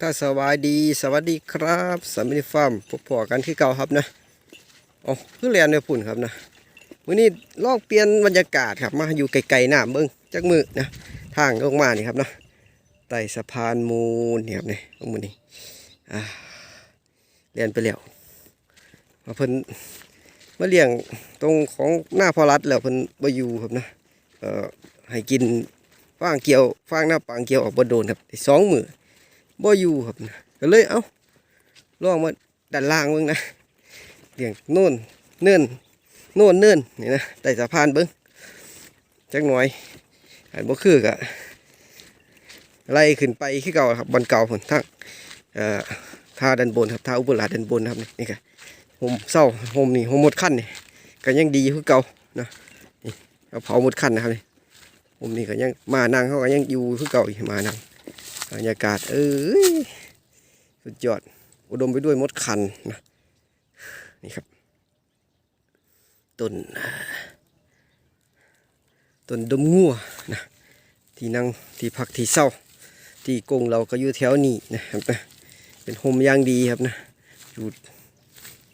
ถ้าสวัสดี สวัสดีครับสามิฟาร์มพบพอกันที่เก่าครับนะอ๋อเพื่อเรียนในปุ่นครับนะวันนี้ลองเปลี่ยนบรรยากาศครับมาอยู่ไกลๆหน้าเบิ้งจักมือนะทางลงมานี่ครับนะไต่สะพานมูลเนี่ยครับนี่ลงมือนี่อ่าเรียนไปแล้วมาเพิ่นมาเลี้ยงตรงของหน้าพอรัดแล้วเพิ่นบ่อยู่ครับนะเอ่อให้กินฟางเกี่ยวฟางหน้าปางเกี่ยวออกบ่โดนครับสองมือ บ่อยู่ครับก็เลยเอ้าลองมาด้านล่างเบิ่งนะเลี้ยงโน่นเนินโน่นเนินนี่นะใต้สะพานเบิ่งจักหน่อยอันบ่คือกะไล่ขึ้นไปคือเก่าครับบนเก่าผนทั้งท่าดันบนครับท่าอุบลราชดันบนครับนี่นี่ก็โฮมเศร้าโฮมนี่โฮมหมดขั้นนี่ก็ยังดีคือเก่านะนี่เอาเผาหมดขั้นนะครับนี่โฮมนี่ก็ยังมานั่งเขาก็ยังอยู่คือเก่าอีกมานั่ง บรรยากาศ เอ้ย สุดยอด อุดมไปด้วยมดคันนะ นี่ครับ ต้น ต้นดมงัวนะ ที่นั่งที่พักที่เศร้า ที่กงเราก็อยู่แถวนี้นะครับนะ เป็นโฮมย่างดีครับนะ อยู่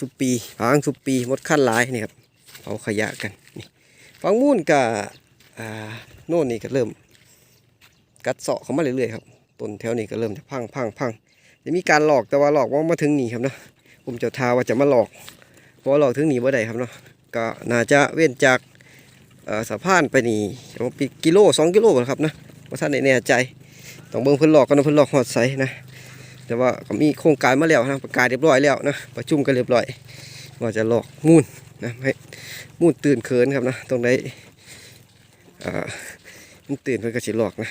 ทุกปีพางทุกปีมดคันหลายนี่ครับเผาขยะกันนี่ฟังมุ่นกับอ่าโน่นนี่ก็เริ่ม กัดเสาะเข้ามาเรื่อยๆครับ ต้นแถวนี้ก็เริ่มจะพังพังพังจะมีการหลอกแต่ว่าหลอกว่ามาถึงหนีครับเนาะผมเจะทาว่าจะมาหลอกเพราะหลอกถึงหนีบ่ได้ครับเนาะก็น่าจะเว้นจากสะพานไปนี่ประมาณปีกิโลสองกิโลครับนะว่าท่านแน่ใจต้องเบิ่งเพิ่นหลอกกันนะเพิ่นหลอกหอดใสนะแต่ว่าก็มีโครงการมาแล้วนะประกาศเรียบร้อยแล้วนะประชุมกันเรียบร้อยว่าจะหลอกมูนนะให้มูนตื่นเขินครับนะตรงไหนอ่ามันตื่นเพิ่นก็สิหลอกนะ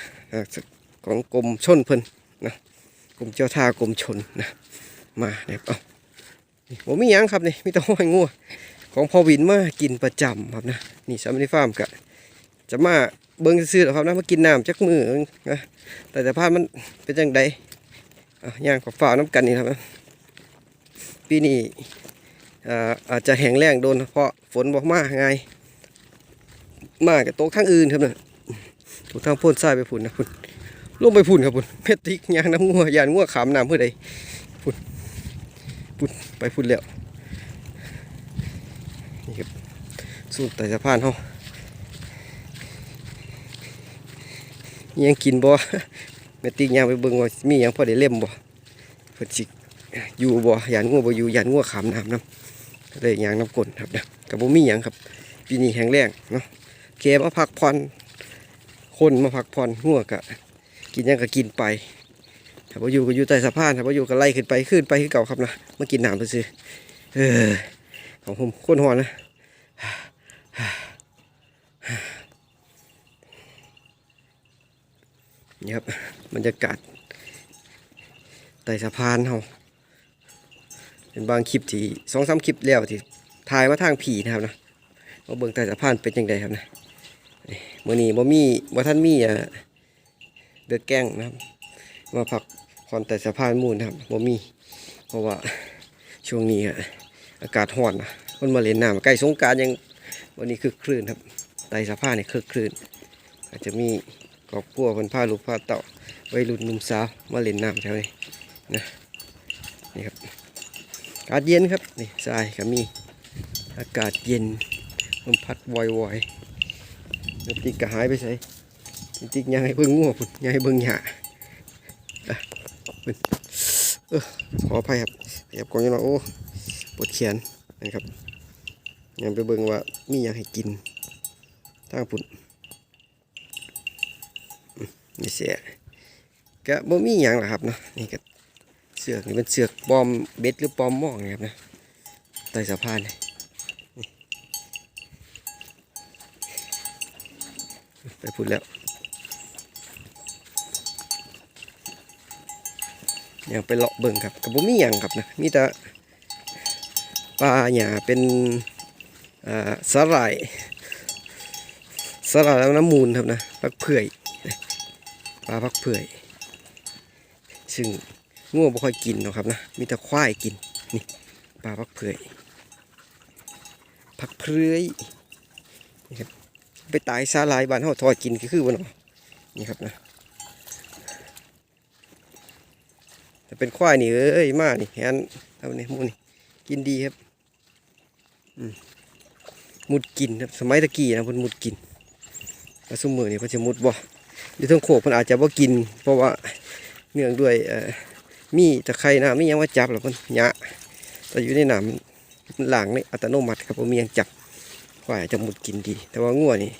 ของกรมชนเพิ่นนะกรมเจ้าท่ากรมชนนะมาเนี่ยเอาผมมียังครับนี่มีแต่ห้อยงัวของพ่อวินมากินประจำครับนะนี่สามิฟาร์มกะจะมาเบิ้งซื่อหรอครับนะมากินน้ำจักมือนะแต่สภาพมันเป็นจังใดอะย่างกับฝ่าน้ำกันนี่ครับปีนี้อาจจะแห้งแล้งโดน เพราะฝนบอกมาไงมากับโต๊ะข้างอื่นครับนะถูกทางพ่นทรายไปฝุ่นนะฝุ่น ลงไปพุ่นครับพุ่นเพชรติกยางน้ำงัวยานงัวขามน้ำเพื่อใดพุ่นพุ่นไปพุ่นแล้วนี่ครับสูตรไต่สะพานเฮายังกินบ่แม่ติกยางไปเบิ่งว่ามียังพอได้เล่มบ่เพิ่นสิอยู่บ่ยานงัวบ่อยู่ยานงัวขามน้ำน้ำเลยยางน้ำกลนครับนะกับบ่มียังครับปีนี้แห้งแล้งเนาะเคมาพักผ่อนคนมาพักผ่อนงัวกะ กินยังก็กินไปถ้าพออยู่ก็อยู่ใต้สะพานถ้าพออยู่ก็ไล่ขึ้นไปขึ้นไปขึ้นเก่าครับนะมากินน้ำไปซื้อเออของผมโคนหอนนะนี่ครับบรรยากาศใต้สะพานเขาเป็นบางคลิปที่สองสามคลิปแล้วที่ถ่ายมาทางผีนะครับนะมาเบิ่งใต้สะพานเป็นยังไงครับนะนี่มื่อนี้บ่มีบ่ท่านมีอะ เดือดแกล้งนะครับ มาพักผ่อนแต่สะพานมูลนะครับผมมี เพราะว่าช่วงนี้อะอากาศร้อนนะคนมาเล่นน้ำใกล้สงการยังวันนี้คือคลื่นครับไต่สะพานนี่คือคลื่น อาจจะมีกอบพัวคนผ้าลูกผ้าเต่าวัยรุ่นหนุ่มสาวมาเล่นน้ำแถวนี้นะนี่ครับอากาศเย็นครับนี่ทรายก็มีอากาศเย็นลมพัดวอยๆแล้วตีกก็หายไปใส่ จริงๆยังให้เบิ่งงัวพุ่นยังให้เบิ่งหญ้าอะเพิ่นเออขออภัยครับขยับกล้องยังหน่อยโอ้ปวดแขนนะครับยังไปเบิ่งว่ามียังให้กินทางพุ่นอืมนี่เสียก็บ่มีหยังหรอครับเนาะนี่ก็เสือกนี่เป็นเสือกปลอมเบ็ดหรือปลอมหม่องนะครับนะใต้สะพานนี่ไปพูดแล้ว อยังไปเลาะเบิ่งครับกับผมมีหยังครับนะมีแต่ปลาหยาเป็นสาหร่ายสาหร่ายแล้วน้ำมูลครับนะพักเผื่อยปลาพักเผื่อย ซึ่งง่วงบ่ค่อยกินหรอกครับนะมีแต่ควายกินนี่ปลาพักเผื่อยพักเผื่อยนี่ครับไปตายสาหร่ายบ้านเขาทอดกินก็คือวันนาะนี่ครับนะ แต่เป็นควายนี่เอ้ยมานี่แฮนทำนี่หมูนี่กินดีครับมุดกินครับสมัยตะกี้นะพนมุดกินแล้วซุมือนี่เพิ่นสิมุดบ่อยู่ทั้งโขกพนอาจจะบ่กิน เพราะว่าเนื่องด้วยเออมีตะไคร่น้ำมีหยังมาจับแล้วเพิ่นยะแต่อยู่ในหน้ำมันล้างในอัตโนมัติครับบ่มียังจับควายจะมุดกินดี แต่ว่างัวนี่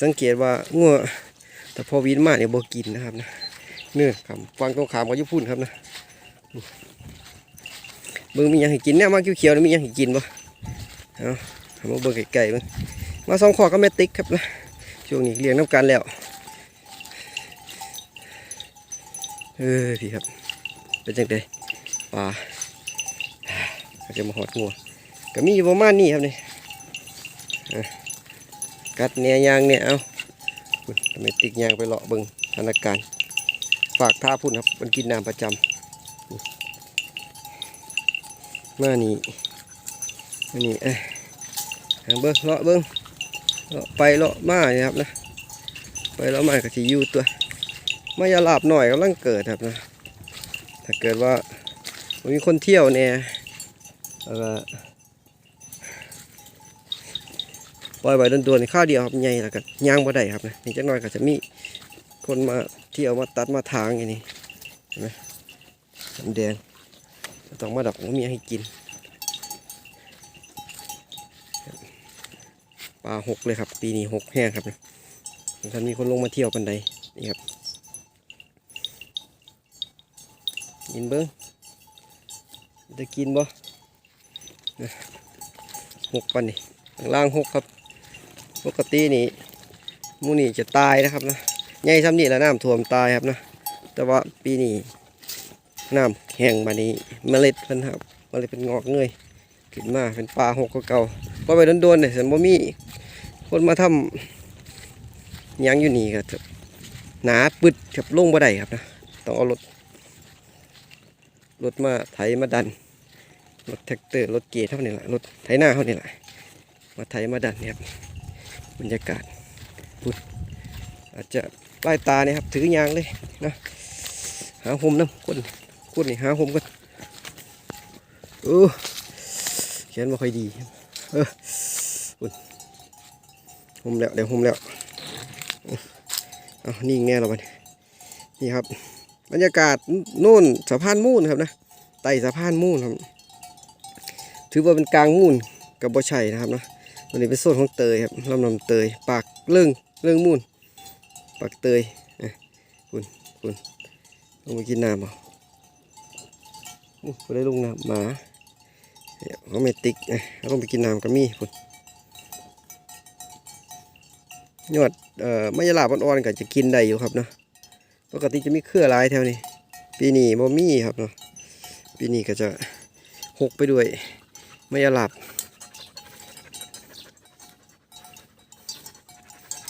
สังเกตว่างัวแต่พอวินมาเนี่ยบ่กินนะครับนะ เนื้อคำฟังตรงขามกับญี่ปุ่นครับนะเบิ่งมีหยังให้กินเนี่ยมาเขียวๆนี่มีหยังให้กินบ่เอาเอามาเบิ่งไก่ๆเบิ่งมาสองขอก็แม่ติ๊กครับนะช่วงนี้เลี้ยงน้ำกันแล้วเออพี่ครับเป็นจังไดปลาก็จจะมาหอดงัวก็มีอยู่ประมาณนี้ครับนี่กัดเนี่ยยางเนี่ยเอาพุ่นทำไมติกยางไปเลาะเบิงสถานการณ์ ฝากท่าพุ่นครับมันกินน้ำประจำมานี่มานี่เอ้หาเบิ้งเลาะเบิ้งเลาะไปเลาะมาเนี่ยครับนะไปเลาะมาก็สิอยู่ตัวมายาลาบหน่อยกำลังเกิดครับนะถ้าเกิดว่ามีคนเที่ยวเนี่ยแล้วก็ปล่อยไว้โดนๆข้าวเดียวครับใหญ่แล้วก็ย่างบ่ได้ครับนะนี่จักหน่อยก็จะมี คนมาเที่ยวมาตัดมาทางอย่างนี้เห็นไหมน้ำแดงต้องมาดอกมีให้กินปลาหกเลยครับ ปีนี้หกแห้งครับนะท่านมีคนลงมาเที่ยวกันใดนี่ครับกินเบิ้งจะกินบ่หกปันนี่ล่างหกครับ ปกตินี่มูนี่จะตายนะครับนะ ใหญ่ซ้ำนี่แล้วน้ำท่วมตายครับนะแต่ว่าปีนี้น้ำแห้งมานี้เมล็ดเพิ่นครับเมล็ดเป็นงอกเงยขึ้นมาเป็นปลาหกก็เก่าพอไปโดนๆเนี่ยสันบ่มีคนมาทำยังอยู่นี่ก็จะหนาปึดครับลงบ่ได้ครับนะต้องเอารถรถมาไถมาดันรถแท็กเตอร์รถเกียร์เท่านี้แหละรถไถหน้าเท่านี้แหละมาไถมาดันเนี่ยครับบรรยากาศพุ่นอาจจะ ใต้ตาเนี่ยครับถือยางเลยนะหาหมน้ำคนคนนี่หาหมกันเออแขนไม่ค่อยดี เออพุ่นหมแล้วเดี๋ยวหมแล้วเอานิ่งแน่เราบันี้นี่ครับ บรรยากาศนู่นสะพานมูนครับนะไต่สะพานมูนครับ ถือว่าเป็นกลางมูนกับบ่ใช่นะครับนะตัวนี้เป็นโซนของเตยครับลำลำเตย ปากเรื่องเรื่องมูน ปากเตยคุณคุณลงไปกินน้ำเปล่าอู้ไปได้ลงน้ำหมาเขาไม่ติกนะลงไปกินน้ำกับมี่คุณยอดเอ่อไม่ยาลาบอ่อนๆก็จะกินได้อยู่ครับเนาะปกติจะมีเครือลายแถวนี้ ปีนี้บ่มีครับเนาะปีนี้ก็จะหกไปด้วยไม่ยาลาบ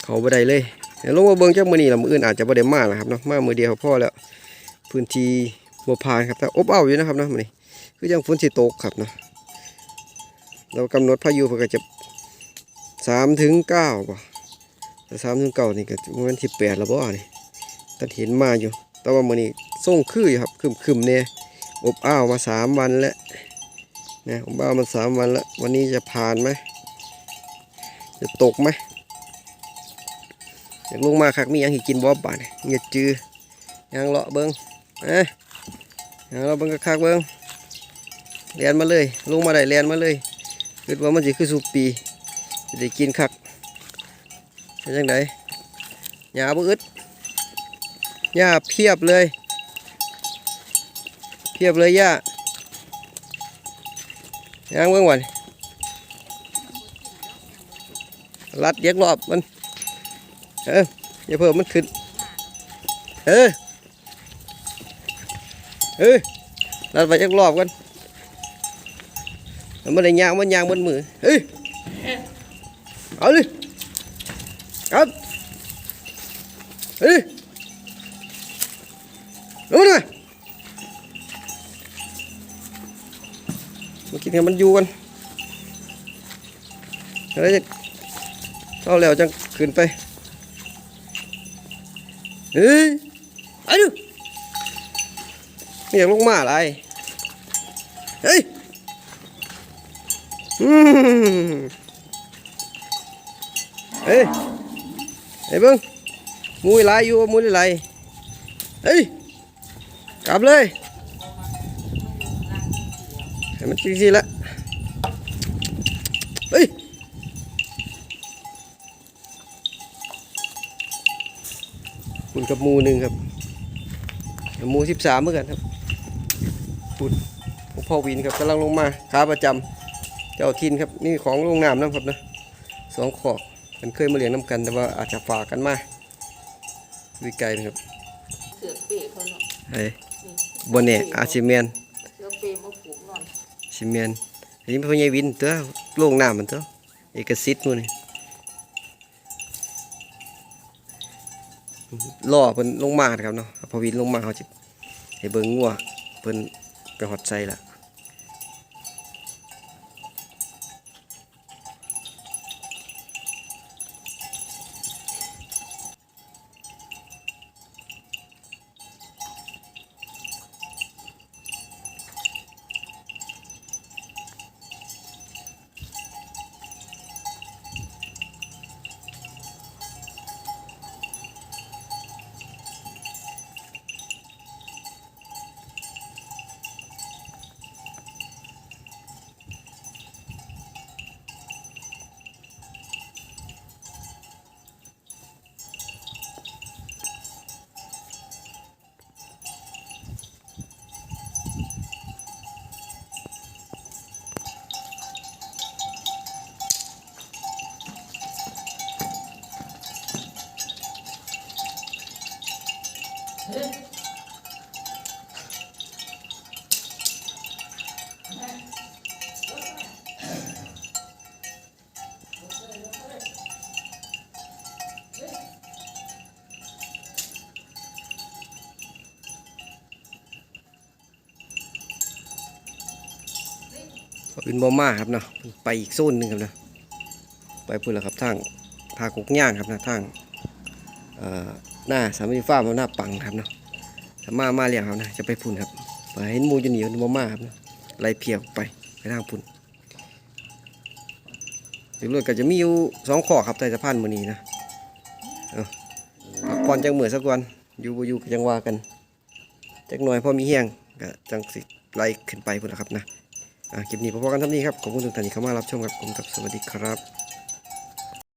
เขาบ่ได้เลย เดี๋ยวลงมาเบิ่งจากมือนี้ละมืออื่นอาจจะบ่ได้มานะครับเนาะมามือเดียวพอแล้ว พื้นที่บ่ผ่านครับแต่อบอ้าวอยู่นะครับเนาะมือนี้คือยังฝนสิตกครับเนาะเรากำหนดพายุเพิ่นก็จะ3ถึง9บ่แต่3ถึง9นี่ก็ประมาณ18แล้วบ่นี่ตัดเห็นมาอยู่ แต่ว่ามือนี้ส่งคืออยู่ครับครึมๆแน่ยอบอ้าวมาสามวันแล้วนะอบอ้าวมาสามวันแล้ว วันนี้จะผ่านไหมจะตกไหม อยากลงมาคักมีหยังห้กินบ่บาดนี่เงียจือยังเลาะเบิ้งเอ้ยยังเลาะเบิ้งคักเบิ้งเรียนมาเลย ลงมาได้เรียนมาเลยคิดว่ามันสิคือสุปีสิได้กินคักเป็นจังไดหญ้าบ่อึดหญ้าเพียบเลย เพียบเลยหญ้ายังเบิ่งวันรัดเย็กรอบมัน เอออย่าเพิ่มมันขึ้น เออ เออเราไปจักรอบกันมันได้ยางมันยางบนมือเฮ้ยเอาเลยครับเฮ้ยรู้ไหมมากินให้มันอยู่กันแล้วจะเข้าแล้วจังขึ้นไป เฮ้ยไปดูไม่อยากลงมาอะไร เฮ้ย อืมเฮ้ยเฮ้ยเบิ้งมูยลายอยู่มูยหลายเฮ้ย กลับเลย ให้มันจริงสิละเฮ้ยคุณ กับหมูหนึ่งครับหมูสิบสามเหมือนกันครับคุณของพ่อวินครับกำลังลงมาขาประจำเจ้าทินครับนี่ของโรงน้ำนะครับนะสองขอกมันเคยมาเลี้ยงน้ำกันแต่ว่าอาจจะฝากกันมาวิไกลนะครับเสือเป๋เขาเนาะไอ้บนเนี่ยอาชิเมียนเสือเป๋มาผูกนอนชิเมียนอันนี้พ่อใหญ่วินตัวโรงน้ำมันตัวเอกสิทธิ์นู่นนี่ ล่อเพิ่นลงมาครับเนาะพอวินลงมาเขาจะให้เบิ่งงัวเพิ่นไปหอดใจละ วินบอมาครับเนาะไปอีกโซนหนึ่งครับนะไปพูดแล้วครับทางพากกย่างครับนะทางหน้าสามมิฟ้าร์มหน้าปังครับเนาะถ้ามามาเรียงครับนะจะไปพุ่นครับไปเห็นมูจะหนีบอมาครับนะไล่เพียออกไปไปทางพุ่นเดี๋ยวรถก็จะมีอยู่สองข้อครับใต้สะพานมือนี้นะพักผ่อนจังเหมือสักวันอยู่บ่อยู่ก็จังว่ากันจักหน่อยพอมีเฮียงก็จังสิไล่ขึ้นไปพุ่นละครับนะ คลิปนี้พอๆกันเท่านี้ครับ ขอบคุณทุกท่านที่เข้ามารับชมครับผมกับสวัสดีครับ